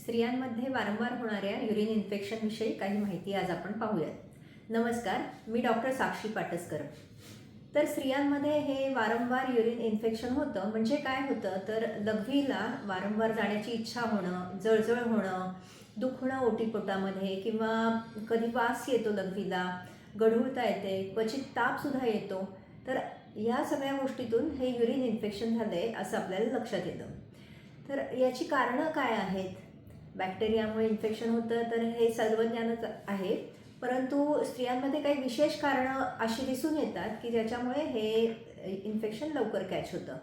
स्त्रियांमध्ये वारंवार होणाऱ्या युरिन इन्फेक्शनविषयी काही माहिती आज आपण पाहूयात. नमस्कार मी डॉक्टर साक्षी पाटसकर. तर स्त्रियांमध्ये हे वारंवार युरिन इन्फेक्शन होतं म्हणजे काय होतं? तर लघवीला वारंवार जाण्याची इच्छा होणं जळजळ होणं दुखणं ओटीपोटामध्ये किंवा कधी वास येतो लघवीला गढुळता येते क्वचित तापसुद्धा येतो तर या सगळ्या गोष्टीतून हे युरिन इन्फेक्शन झालं आहे असं आपल्याला लक्षात येतं. तर याची कारणं काय आहेत? बॅक्टेरियामुळे इन्फेक्शन होतं तर हे सर्वज्ञानच आहे. परंतु स्त्रियांमध्ये काही विशेष कारणं अशी दिसून येतात की ज्याच्यामुळे हे इन्फेक्शन लवकर कॅच होतं.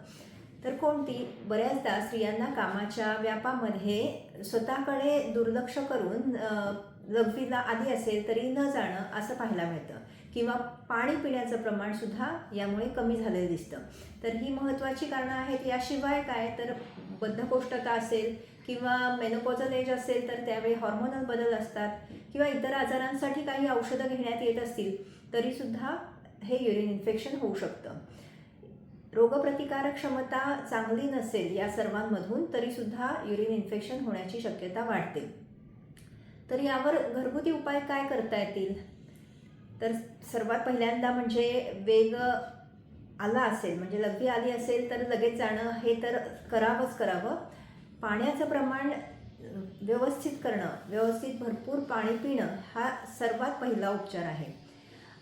तर कोणती? बऱ्याचदा स्त्रियांना कामाच्या व्यापामध्ये स्वतःकडे दुर्लक्ष करून अ, लघवीला आधी असेल तरी न जाणं असं पाहायला मिळतं. किंवा पाणी पिण्याचं प्रमाणसुद्धा यामुळे कमी झालेलं दिसतं. तर ही महत्त्वाची कारणं आहेत. याशिवाय काय? तर बद्धकोष्ठता असेल किंवा मेनोपॉझल एज असेल तर त्यावेळी हॉर्मोनल बदल असतात किंवा इतर आजारांसाठी काही औषधं घेण्यात येत असतील तरीसुद्धा हे युरिन इन्फेक्शन होऊ शकतं. रोगप्रतिकारक क्षमता चांगली नसेल या सर्वांमधून तरीसुद्धा युरिन इन्फेक्शन होण्याची शक्यता वाढते. तर यावर घरगुती उपाय काय करता येतील? तर सर्वात पहिल्यांदा म्हणजे वेग आला असेल म्हणजे लघवी आली असेल तर लगेच जाणं हे तर करावंच करावं. पाण्याचं प्रमाण व्यवस्थित करणं व्यवस्थित भरपूर पाणी पिणं हा सर्वात पहिला उपचार आहे.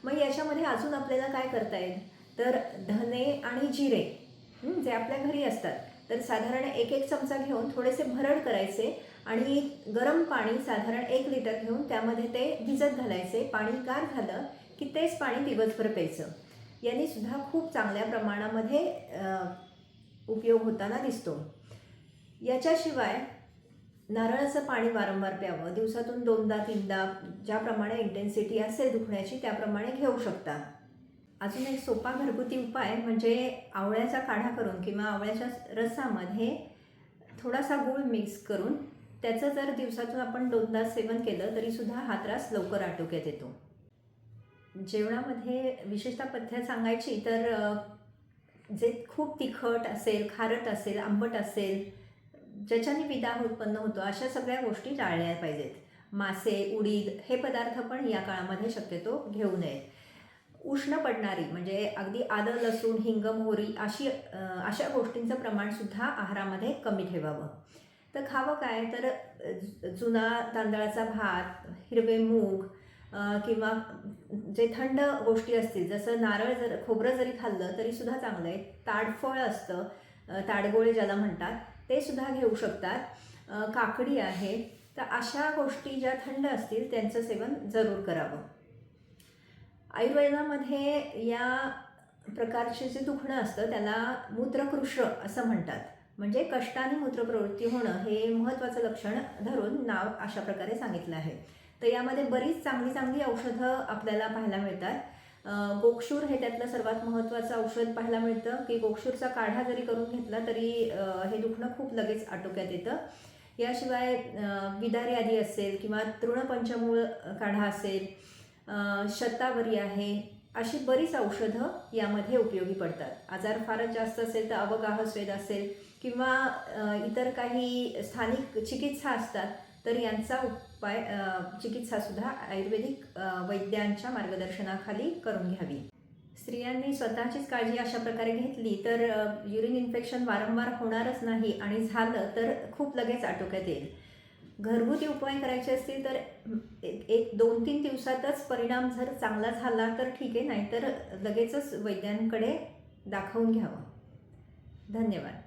मग याच्यामध्ये अजून आपल्याला काय करता येईल? तर धने आणि जिरे जे आपल्या घरी असतात. तर साधारण एक एक चमचा घेऊन थोडेसे भरड करायचे आणि गरम पाणी साधारण एक लिटर घेऊन त्यामध्ये ते भिजत घालायचे. पाणी गार झालं की तेच पाणी दिवसभर प्यायचं. यांनी सुद्धा खूप चांगल्या प्रमाणामध्ये उपयोग होताना दिसतो. याच्याशिवाय नारळाचं पाणी वारंवार प्यावं. दिवसातून दोनदा तीनदा ज्याप्रमाणे इंटेन्सिटी असेल दुखण्याची त्याप्रमाणे घेऊ शकता. अजून एक सोपा घरगुती उपाय म्हणजे आवळ्याचा काढा करून किंवा आवळ्याच्या रसामध्ये थोडासा गूळ मिक्स करून त्याचं जर दिवसातून आपण दोनदा सेवन केलं तरीसुद्धा हा त्रास लवकर आटोक्यात येतो. जेवणामध्ये विशेषतः पथ्य सांगायची तर जे खूप तिखट असेल खारट असेल आंबट असेल ज्याच्याने विदाह उत्पन्न होतो अशा सगळ्या गोष्टी टाळल्या पाहिजेत. मासे उडीद हे पदार्थ पण या काळामध्ये शक्यतो घेऊ नयेत. उष्ण पडणारी म्हणजे अगदी आलं लसूण हिंग मोहरी अशी अशा गोष्टींचं प्रमाणसुद्धा आहारामध्ये कमी ठेवावं. तर खावं काय? तर जुना तांदळाचा भात हिरवे मूग किंवा जे थंड गोष्टी असतील जसं नारळ जर खोबरं जरी खाल्लं तरीसुद्धा चांगलं आहे. ताडफळ असतं ताडगोळे ज्याला म्हणतात ते सुद्धा घेऊ शकतात. काकडी आहे तर अशा गोष्टी ज्या थंड असतील त्यांचं सेवन जरूर करावं. आयुर्वेदामध्ये या प्रकारचे जे दुखणं असतं त्याला मूत्रकृश असं म्हणतात. म्हणजे कष्टाने मूत्रप्रवृत्ती होणं हे महत्त्वाचं लक्षण धरून नाव अशा प्रकारे सांगितलं आहे. तर यामध्ये बरीच चांगली चांगली औषधं आपल्याला पाहायला मिळतात. गोक्षूर हे त्यातलं सर्वात महत्त्वाचं औषध पाहायला मिळतं की गोक्षूरचा काढा जरी करून घेतला तरी हे दुखणं खूप लगेच आटोक्यात येतं. याशिवाय विदारी आदी असेल किंवा तृणपंचमूळ काढा असेल शतावरी आहे अशी बरीच औषधं यामध्ये उपयोगी पडतात. आजार फारच जास्त असेल तर अवगाह स्वेद असेल किंवा इतर काही स्थानिक चिकित्सा असतात तर यांचा उपाय चिकित्सासुद्धा आयुर्वेदिक वैद्यांच्या मार्गदर्शनाखाली करून घ्यावी. स्त्रियांनी स्वतःचीच काळजी अशा प्रकारे घेतली तर युरिन इन्फेक्शन वारंवार होणारच नाही आणि झालं तर खूप लगेच आटोक्यात येईल. घरगुती उपाय करायचे असतील तर एक एक दोन तीन दिवसातच परिणाम जर चांगला झाला तर ठीक आहे नाहीतर लगेचच वैद्यांकडे दाखवून घ्यावं. धन्यवाद.